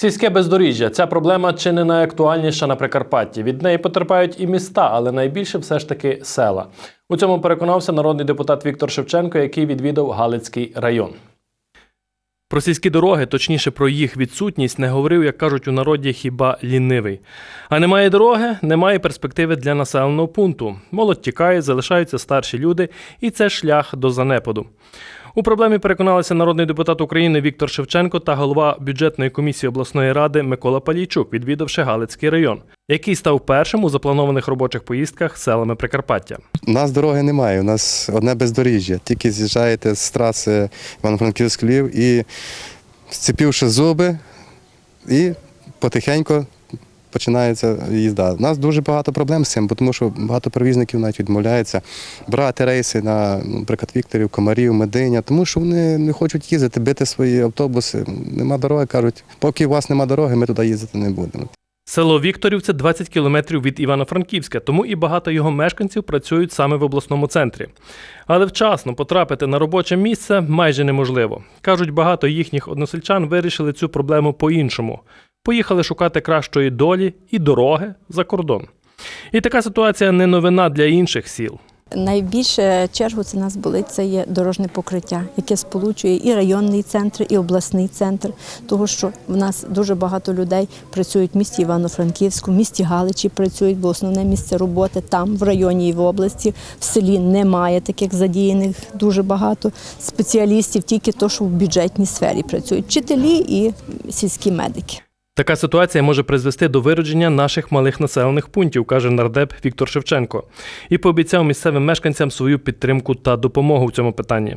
Сільське бездоріжжя ця проблема чи не найактуальніша на Прикарпатті. Від неї потерпають і міста, але найбільше все ж таки села. У цьому переконався народний депутат Віктор Шевченко, який відвідав Галицький район. Про сільські дороги, точніше про їх відсутність, не говорив, як кажуть у народі, хіба лінивий. А немає дороги, немає перспективи для населеного пункту. Молодь тікає, залишаються старші люди, і це шлях до занепаду. У проблемі переконалися народний депутат України Віктор Шевченко та голова бюджетної комісії обласної ради Микола Палійчук, відвідавши Галицький район, який став першим у запланованих робочих поїздках селами Прикарпаття. У нас дороги немає, у нас одне бездоріжжя. Тільки з'їжджаєте з траси Івано-Франківськ Львів і зцепивши зуби, і потихеньку починається їзда. У нас дуже багато проблем з цим, тому що багато перевізників навіть відмовляються брати рейси на, наприклад, Вікторів, Комарів, Мединя, тому що вони не хочуть їздити, бити свої автобуси. Нема дороги, кажуть, поки у вас нема дороги, ми туди їздити не будемо. Село Вікторів це 20 кілометрів від Івано-Франківська, тому і багато його мешканців працюють саме в обласному центрі. Але вчасно потрапити на робоче місце майже неможливо. Кажуть, багато їхніх односельчан вирішили цю проблему по-іншому. Поїхали шукати кращої долі і дороги за кордон. І така ситуація не новина для інших сіл. Найбільше чергу це нас болить, це є дорожне покриття, яке сполучує і районний центр, і обласний центр. Того, що в нас дуже багато людей працюють в місті Івано-Франківську, в місті Галичі працюють, бо основне місце роботи там, в районі і в області. В селі немає таких задіяних дуже багато спеціалістів, тільки то, що в бюджетній сфері працюють вчителі і сільські медики. Така ситуація може призвести до виродження наших малих населених пунктів, каже нардеп Віктор Шевченко, і пообіцяв місцевим мешканцям свою підтримку та допомогу в цьому питанні.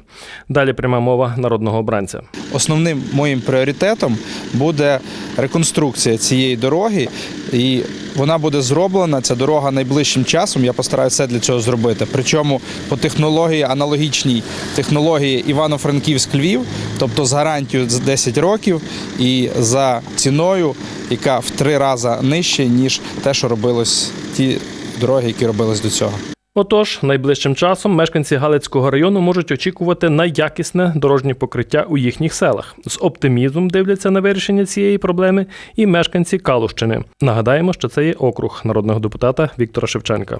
Далі пряма мова народного обранця. Основним моїм пріоритетом буде реконструкція цієї дороги, і вона буде зроблена. Ця дорога найближчим часом. Я постараюся для цього зробити. Причому по технології аналогічній технології Івано-Франківськ-Львів, тобто з гарантією за 10 років і за ціною, яка в три рази нижче, ніж те, що робилось ті дороги, які робились до цього. Отож, найближчим часом мешканці Галицького району можуть очікувати на якісне дорожнє покриття у їхніх селах. З оптимізмом дивляться на вирішення цієї проблеми і мешканці Калущини. Нагадаємо, що це є округ народного депутата Віктора Шевченка.